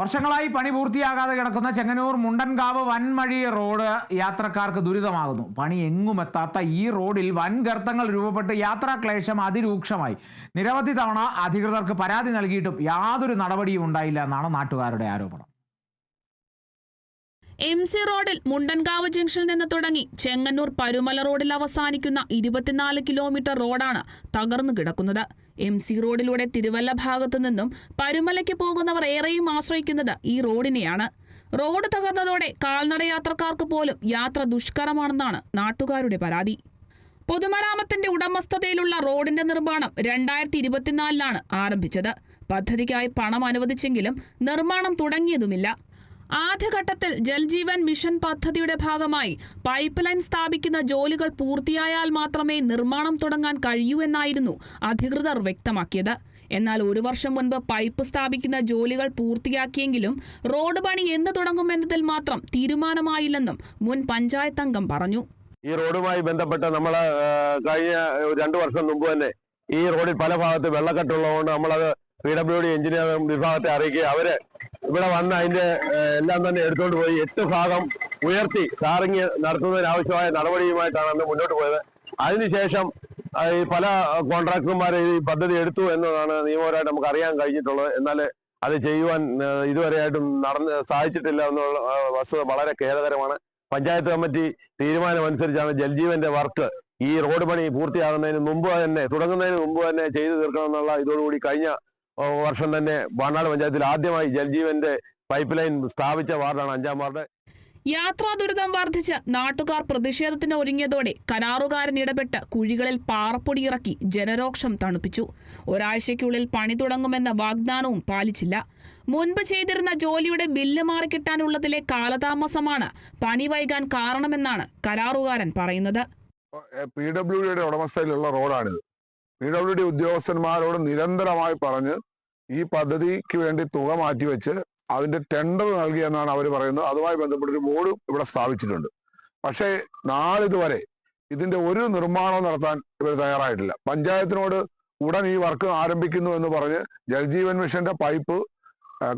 വർഷങ്ങളായി പണി പൂർത്തിയാകാതെ കിടക്കുന്ന ചെങ്ങന്നൂർ മുണ്ടൻകാവ് വൻമഴി റോഡ് യാത്രക്കാർക്ക് ദുരിതമാകുന്നു. പണി എങ്ങും എത്താത്ത ഈ റോഡിൽ വൻ ഗർത്തങ്ങൾ രൂപപ്പെട്ട് യാത്രാക്ലേശം അതിരൂക്ഷമായി. നിരവധി തവണ അധികൃതർക്ക് പരാതി നൽകിയിട്ടും യാതൊരു നടപടിയും ഉണ്ടായില്ല എന്നാണ് നാട്ടുകാരുടെ ആരോപണം. എം സി റോഡിൽ മുണ്ടൻകാവ് ജംഗ്ഷനിൽ നിന്ന് തുടങ്ങി ചെങ്ങന്നൂർ പരുമല റോഡിൽ അവസാനിക്കുന്ന ഇരുപത്തിനാല് കിലോമീറ്റർ റോഡാണ് തകർന്നു കിടക്കുന്നത്. എം സി റോഡിലൂടെ തിരുവല്ല ഭാഗത്തു നിന്നും പരുമലയ്ക്ക് പോകുന്നവർ ഏറെയും ആശ്രയിക്കുന്നത് ഈ റോഡിനെയാണ്. റോഡ് തകർന്നതോടെ കാൽനട യാത്രക്കാർക്ക് പോലും യാത്ര ദുഷ്കരമാണെന്നാണ് നാട്ടുകാരുടെ പരാതി. പൊതുമരാമത്തിന്റെ ഉടമസ്ഥതയിലുള്ള റോഡിന്റെ നിർമ്മാണം രണ്ടായിരത്തി ഇരുപത്തിനാലിലാണ് ആരംഭിച്ചത്. പദ്ധതിക്കായി പണം അനുവദിച്ചെങ്കിലും നിർമ്മാണം തുടങ്ങിയതുമില്ല. ആദ്യഘട്ടത്തിൽ ജൽജീവൻ മിഷൻ പദ്ധതിയുടെ ഭാഗമായി പൈപ്പ് ലൈൻ സ്ഥാപിക്കുന്ന ജോലികൾ പൂർത്തിയായാൽ മാത്രമേ നിർമ്മാണം തുടങ്ങാൻ കഴിയൂ എന്നായിരുന്നു അധികൃതർ വ്യക്തമാക്കിയത്. എന്നാൽ ഒരു വർഷം മുൻപ് പൈപ്പ് സ്ഥാപിക്കുന്ന ജോലികൾ പൂർത്തിയാക്കിയെങ്കിലും റോഡ് പണി എന്ന് തുടങ്ങുമെന്നതിൽ മാത്രം തീരുമാനമായില്ലെന്നും മുൻ പഞ്ചായത്ത് അംഗം പറഞ്ഞു. ഈ റോഡുമായി ബന്ധപ്പെട്ട് നമ്മൾ കഴിഞ്ഞ രണ്ടു വർഷം മുമ്പ് തന്നെ ഈ റോഡിൽ പല ഭാഗത്ത് വെള്ളക്കെട്ടുള്ളതുകൊണ്ട് നമ്മളത് പി ഡബ്ല്യു ഡി എഞ്ചിനീയറിംഗ് വിഭാഗത്തെ അറിയിക്കുക അവർ ഇവിടെ വന്ന് അതിന്റെ എല്ലാം തന്നെ എടുത്തുകൊണ്ട് പോയി. എട്ട് ഭാഗം ഉയർത്തി ടാറിങ് നടത്തുന്നതിനാവശ്യമായ നടപടിയുമായിട്ടാണ് അന്ന് മുന്നോട്ട് പോയത്. അതിനുശേഷം ഈ പല കോൺട്രാക്ടർമാർ ഈ പദ്ധതി എടുത്തു എന്നതാണ് നിയമപരമായിട്ട് നമുക്ക് അറിയാൻ കഴിഞ്ഞിട്ടുള്ളത്. എന്നാൽ അത് ചെയ്യുവാൻ ഇതുവരെയായിട്ടും നടന്ന് സാധിച്ചിട്ടില്ല എന്നുള്ള വസ്തുത വളരെ ഖേദകരമാണ്. പഞ്ചായത്ത് കമ്മിറ്റി തീരുമാനമനുസരിച്ചാണ് ജൽജീവന്റെ വർക്ക് ഈ റോഡ് പണി പൂർത്തിയാകുന്നതിന് മുമ്പ് തന്നെ തുടങ്ങുന്നതിന് മുമ്പ് തന്നെ ചെയ്തു തീർക്കണം എന്നുള്ള ഇതോടുകൂടി കഴിഞ്ഞ വർഷം തന്നെ വാണാട് പഞ്ചായത്തിൽ ആദ്യമായി ജൽജീവന്റെ പൈപ്പ് ലൈൻ സ്ഥാപിച്ച വാർഡാണ് അഞ്ചാം വാർഡ്. യാത്രാ ദുരിതം വർദ്ധിച്ച് നാട്ടുകാർ പ്രതിഷേധത്തിന് ഒരുങ്ങിയതോടെ കരാറുകാരൻ ഇടപെട്ട് കുഴികളിൽ പാറപ്പൊടി ഇറക്കി ജനരോക്ഷം തണുപ്പിച്ചു. ഒരാഴ്ചയ്ക്കുള്ളിൽ പണി തുടങ്ങുമെന്ന വാഗ്ദാനവും പാലിച്ചില്ല. മുൻപ് ചെയ്തിരുന്ന ജോലിയുടെ ബില്ല് മാറിക്കിട്ടാനുള്ളതിലെ കാലതാമസമാണ് പണി വൈകാൻ കാരണമെന്നാണ് കരാറുകാരൻ പറയുന്നത്. പി ഡബ്ല്യു ഡിയുടെ ഉടമസ്ഥയിലുള്ള റോഡാണിത്. പി ഡബ്ല്യു ഡി ഉദ്യോഗസ്ഥന്മാരോട് നിരന്തരമായി പറഞ്ഞ് ഈ പദ്ധതിക്ക് വേണ്ടി തുക മാറ്റിവെച്ച് അതിന്റെ ടെൻഡർ നൽകിയെന്നാണ് അവർ പറയുന്നത്. അതുമായി ബന്ധപ്പെട്ട ഒരു ബോർഡ് ഇവിടെ സ്ഥാപിച്ചിട്ടുണ്ട്. പക്ഷേ നാളിതുവരെ ഇതിന്റെ ഒരു നിർമ്മാണവും നടത്താൻ ഇവർ തയ്യാറായിട്ടില്ല. പഞ്ചായത്തിനോട് ഉടൻ ഈ വർക്ക് ആരംഭിക്കുന്നു എന്ന് പറഞ്ഞ് ജൽജീവൻ മിഷന്റെ പൈപ്പ്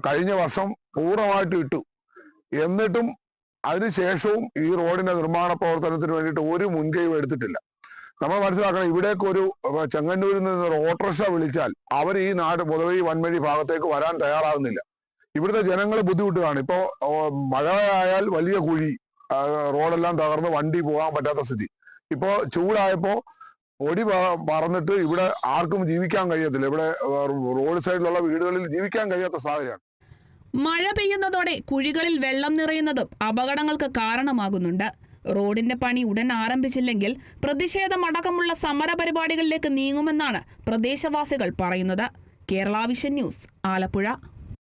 കഴിഞ്ഞ വർഷം പൂർണമായിട്ട് ഇട്ടു. എന്നിട്ടും അതിനുശേഷവും ഈ റോഡിന്റെ നിർമ്മാണ പ്രവർത്തനത്തിന് വേണ്ടിയിട്ട് ഒരു മുൻകൈയും എടുത്തിട്ടില്ല. നമ്മൾ മനസ്സിലാക്കണം ഇവിടേക്ക് ഒരു ചെങ്ങന്നൂരിൽ നിന്ന് ഒരു ഓട്ടോറിക്ഷ വിളിച്ചാൽ അവർ ഈ നാട് പൊതുവെ ഈ വൻവഴി ഭാഗത്തേക്ക് വരാൻ തയ്യാറാവുന്നില്ല ഇവിടുത്തെ ജനങ്ങൾ ബുദ്ധിമുട്ടുകയാണ്. ഇപ്പോ ഓ, മഴയായാൽ വലിയ കുഴി റോഡെല്ലാം തകർന്ന് വണ്ടി പോകാൻ പറ്റാത്ത സ്ഥിതി. ഇപ്പോ ചൂടായപ്പോ പൊടി പറന്നിട്ട് ഇവിടെ ആർക്കും ജീവിക്കാൻ കഴിയത്തില്ല. ഇവിടെ റോഡ് സൈഡിലുള്ള വീടുകളിൽ ജീവിക്കാൻ കഴിയാത്ത സാഹചര്യമാണ്. മഴ പെയ്യുന്നതോടെ കുഴികളിൽ വെള്ളം നിറയുന്നതും അപകടങ്ങൾക്ക് കാരണമാകുന്നുണ്ട്. റോഡിന്റെ പണി ഉടൻ ആരംഭിച്ചില്ലെങ്കിൽ പ്രതിഷേധമടക്കമുള്ള സമര പരിപാടികളിലേക്ക് നീങ്ങുമെന്നാണ് പ്രദേശവാസികൾ പറയുന്നത്. Kerala vision news Alappuzha.